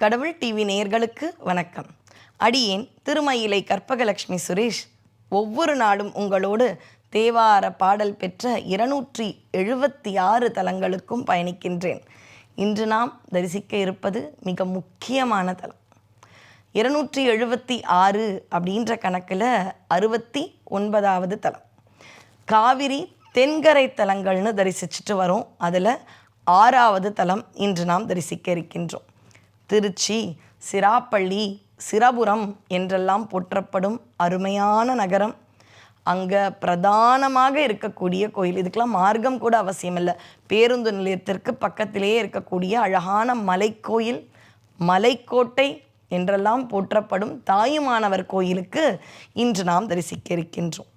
கடவுள் டிவி நேயர்களுக்கு வணக்கம். அடியேன் திருமயிலை கற்பகலட்சுமி சுரேஷ் ஒவ்வொரு நாளும் உங்களோடு தேவார பாடல் பெற்ற இருநூற்றி எழுபத்தி ஆறு தலங்களுக்கும் பயணிக்கின்றேன். இன்று நாம் தரிசிக்க இருப்பது மிக முக்கியமான தலம். இருநூற்றி எழுபத்தி ஆறு அப்படின்ற கணக்கில் அறுபத்தி ஒன்பதாவது தலம். காவிரி தென்கரை தலங்கள்னு தரிசிச்சுட்டு வரோம். அதில் ஆறாவது தலம் இன்று நாம் தரிசிக்க இருக்கின்றோம். திருச்சி சிராப்பள்ளி சிரபுரம் என்றெல்லாம் போற்றப்படும் அருமையான நகரம். அங்கே பிரதானமாக இருக்கக்கூடிய கோயில். இதுக்கெல்லாம் மார்க்கம் கூட அவசியம் இல்லை பேருந்து நிலையத்திற்கு பக்கத்திலேயே இருக்கக்கூடிய அழகான மலைக்கோயில் மலைக்கோட்டை என்றெல்லாம் போற்றப்படும் தாயுமானவர் கோயிலுக்கு இன்று நாம் தரிசிக்க இருக்கின்றோம்.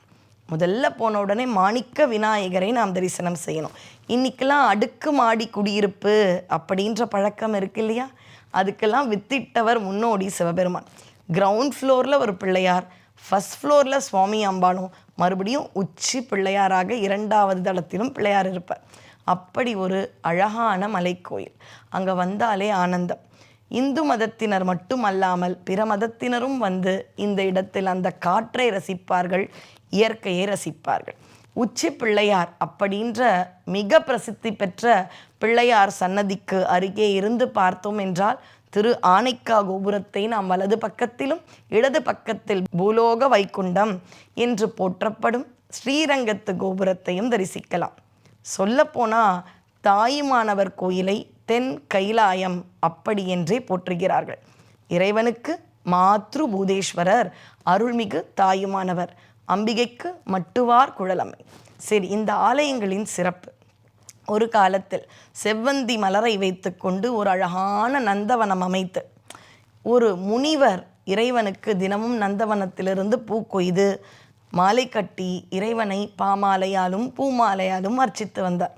முதல்ல போன உடனே மாணிக்க விநாயகரை நாம் தரிசனம் செய்யணும். இன்னைக்கெல்லாம் அடுக்கு மாடி குடியிருப்பு அப்படின்ற பழக்கம் இருக்கு இல்லையா? அதுக்கெல்லாம் வித்திட்டவர் முன்னோடி சிவபெருமான். கிரவுண்ட் ஃப்ளோரில் ஒரு பிள்ளையார் ஃபஸ்ட் ஃப்ளோரில் சுவாமி அம்பாலும் மறுபடியும் உச்சி பிள்ளையாராக இரண்டாவது தளத்திலும் பிள்ளையார் இருப்பார். அப்படி ஒரு அழகான மலைக்கோயில். அங்கே வந்தாலே ஆனந்தம். இந்து மதத்தினர் மட்டுமல்லாமல் பிற மதத்தினரும் வந்து இந்த இடத்தில் அந்த காற்றை ரசிப்பார்கள் இயற்கையை ரசிப்பார்கள். உச்சி பிள்ளையார் அப்படின்ற மிக பிரசித்தி பெற்ற பிள்ளையார் சன்னதிக்கு அருகே இருந்து பார்த்தோம் என்றால் திரு ஆனைக்கா கோபுரத்தை நாம் வலது பக்கத்திலும் இடது பக்கத்தில் பூலோக வைகுண்டம் என்று போற்றப்படும் ஸ்ரீரங்கத்து கோபுரத்தையும் தரிசிக்கலாம். சொல்லப்போனால் தாயுமானவர் கோயிலை தென் கைலாயம் அப்படி என்றே போற்றுகிறார்கள். இறைவனுக்கு மாத்ரு பூதேஸ்வரர் அருள்மிகு தாயுமானவர். அம்பிகைக்கு மட்டுவார் குழலமை. சரி இந்த ஆலயங்களின் சிறப்பு. ஒரு காலத்தில் செவ்வந்தி மலரை வைத்துக்கொண்டு ஒரு அழகான நந்தவனம் அமைத்து ஒரு முனிவர் இறைவனுக்கு தினமும் நந்தவனத்திலிருந்து பூ கொய்து மாலை கட்டி இறைவனை பாமாலையாலும் பூமாலையாலும் அர்ச்சித்து வந்தார்.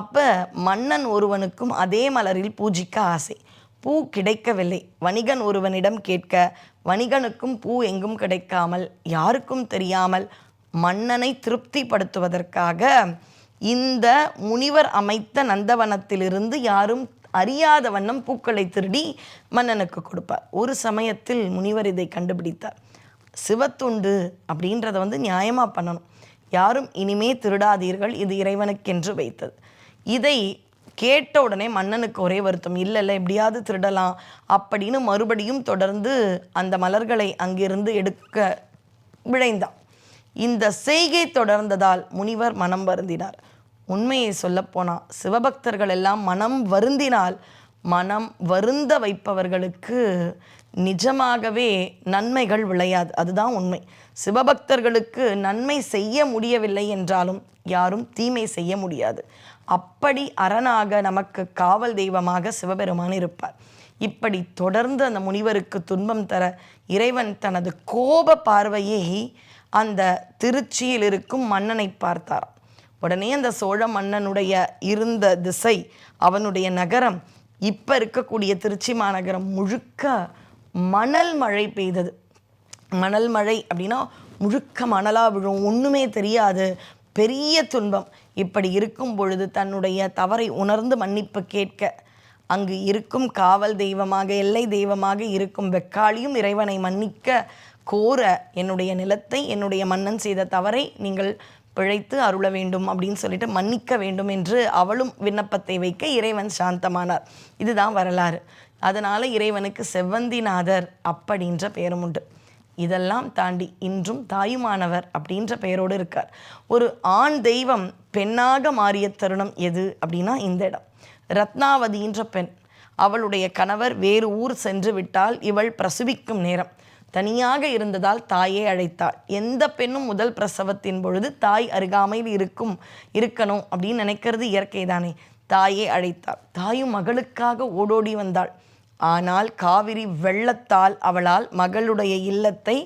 அப்போ மன்னன் ஒருவனுக்கும் அதே மலரில் பூஜிக்க ஆசை. பூ கிடைக்கவில்லை. வணிகன் ஒருவனிடம் கேட்க வணிகனுக்கும் பூ எங்கும் கிடைக்காமல் யாருக்கும் தெரியாமல் மன்னனை திருப்திப்படுத்துவதற்காக இந்த முனிவர் அமைத்த நந்தவனத்திலிருந்து யாரும் அறியாத வண்ணம் பூக்களை திருடி மன்னனுக்கு கொடுப்பார். ஒரு சமயத்தில் முனிவர் இதை கண்டுபிடித்தார். சிவத்துண்டு அப்படின்றத வந்து நியாயமாக பண்ணணும். யாரும் இனிமே திருடாதீர்கள் இது இறைவனுக்கென்று வைத்தது. இதை கேட்ட உடனே மன்னனுக்கு ஒரே வருத்தம் இல்லை இல்லை எப்படியாவது திருடலாம். அப்படின்னு மறுபடியும் தொடர்ந்து அந்த மலர்களை அங்கிருந்து எடுக்க விழைந்தான். இந்த செய்கை தொடர்ந்ததால் முனிவர் மனம் வருந்தினார். உண்மையை சொல்லப்போனால் சிவபக்தர்கள் எல்லாம் மனம் வருந்தினால் மனம் வருந்த வைப்பவர்களுக்கு நிஜமாகவே நன்மைகள் விளையாது. அதுதான் உண்மை. சிவபக்தர்களுக்கு நன்மை செய்ய முடியவில்லை என்றாலும் யாரும் தீமை செய்ய முடியாது. அப்படி அரணாக நமக்கு காவல் தெய்வமாக சிவபெருமான் இருப்பார். இப்படி தொடர்ந்து அந்த முனிவருக்கு துன்பம் தர இறைவன் தனது கோப பார்வையை அந்த திருச்சியில் இருக்கும் மன்னனை பார்த்தார் உடனே அந்த சோழ மன்னனுடைய இருந்த திசை அவனுடைய நகரம் இப்போ இருக்கக்கூடிய திருச்சி மாநகரம் முழுக்க மணல் மழை பெய்தது. மணல் மழை அப்படின்னா முழுக்க மணலாக விழும். ஒன்றுமே தெரியாது. பெரிய துன்பம். இப்படி இருக்கும் பொழுது தன்னுடைய தவறை உணர்ந்து மன்னிப்பு கேட்க அங்கு இருக்கும் காவல் தெய்வமாக எல்லை தெய்வமாக இருக்கும் வெக்காளியும் இறைவனை மன்னிக்க கோர என்னுடைய நிலத்தை என்னுடைய மன்னன் செய்த தவறை நீங்கள் பிழைத்து அருள வேண்டும் அப்படின்னு சொல்லிட்டு மன்னிக்க வேண்டும் என்று அவளும் விண்ணப்பத்தை வைக்க இறைவன் சாந்தமானார். இதுதான் வரலாறு. அதனால் இறைவனுக்கு செவ்வந்திநாதர் அப்படின்ற பெயரும் உண்டு. இதெல்லாம் தாண்டி இன்றும் தாயுமானவர் அப்படின்ற பெயரோடு இருக்கார். ஒரு ஆண் தெய்வம் பெண்ணாக மாறிய தருணம் எது அப்படின்னா இந்த இடம். ரத்னாவதின்ற பெண். அவளுடைய கணவர் வேறு ஊர் சென்று விட்டால் இவள் பிரசவிக்கும் நேரம். தனியாக இருந்ததால் தாயே அழைத்தாள் எந்த பெண்ணும் முதல் பிரசவத்தின் பொழுது தாய் அருகாமையில் இருக்கும் இருக்கணும் அப்படின்னு நினைக்கிறது இயற்கை தானே தாயே அழைத்தாள் தாயும் மகளுக்காக ஓடோடி வந்தாள். ஆனால் காவிரி வெள்ளத்தால் அவளால் மகளுடைய இல்லத்தை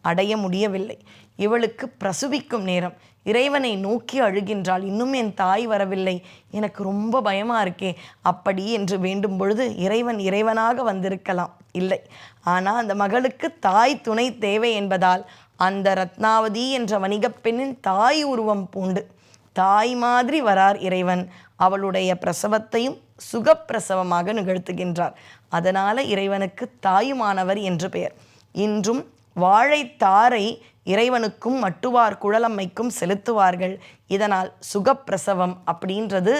அடைய முடியவில்லை. இவளுக்கு பிரசுவிக்கும் நேரம். இறைவனை நோக்கி அழுகின்றாள் இன்னும் என் தாய் வரவில்லை. எனக்கு ரொம்ப பயமாக இருக்கே. அப்படி என்று வேண்டும் பொழுது இறைவன் இறைவனாக வந்திருக்கலாம். இல்லை. ஆனால் அந்த மகளுக்கு தாய் துணை தேவை என்பதால் அந்த ரத்னாவதி என்ற வணிகப் பெண்ணின் தாய் உருவம் பூண்டு. தாய் மாதிரி வரார் இறைவன். அவளுடைய பிரசவத்தையும் சுகப்பிரசவமாக நிகழ்த்துகின்றார். அதனால இறைவனுக்கு தாயுமானவர் என்று பெயர். இன்றும் வாழைத்தாரை இறைவனுக்கும் மட்டுவார் குழலம்மைக்கும் செலுத்துவார்கள். இதனால் சுகப்பிரசவம் அப்படின்றது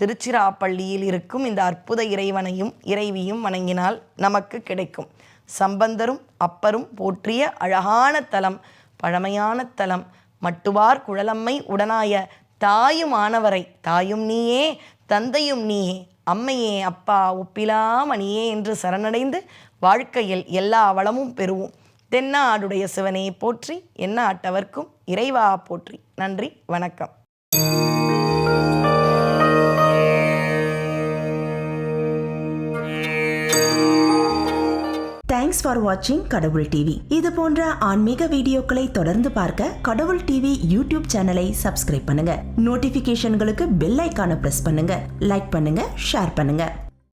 திருச்சிராப்பள்ளியில் இருக்கும் இந்த அற்புத இறைவனையும் இறைவியும் வணங்கினால் நமக்கு கிடைக்கும். சம்பந்தரும் அப்பரும் போற்றிய அழகான தலம் பழமையான தலம் மட்டுவார் குழலம்மை உடனாய தாயுமானவரை தாயும் நீயே தந்தையும் நீயே அம்மையே அப்பா ஒப்பிலாமணியே என்று சரணடைந்து வாழ்க்கையில் எல்லா வளமும் பெறுவோம். தென்னாடுடைய சிவனை போற்றி என்ன ஆட்டவர்க்கும் இறைவா போற்றி. நன்றி வணக்கம். தேங்க்ஸ் ஃபார் வாட்சிங் கடவுள் டிவி இது போன்ற ஆன்மீக வீடியோக்களை தொடர்ந்து பார்க்க கடவுள் டிவி யூடியூப் சேனலை சப்ஸ்கிரைப் பண்ணுங்க. நோட்டிபிகேஷன்களுக்கு பெல் ஐக்கான பிரஸ் பண்ணுங்க. லைக் பண்ணுங்க ஷேர் பண்ணுங்க.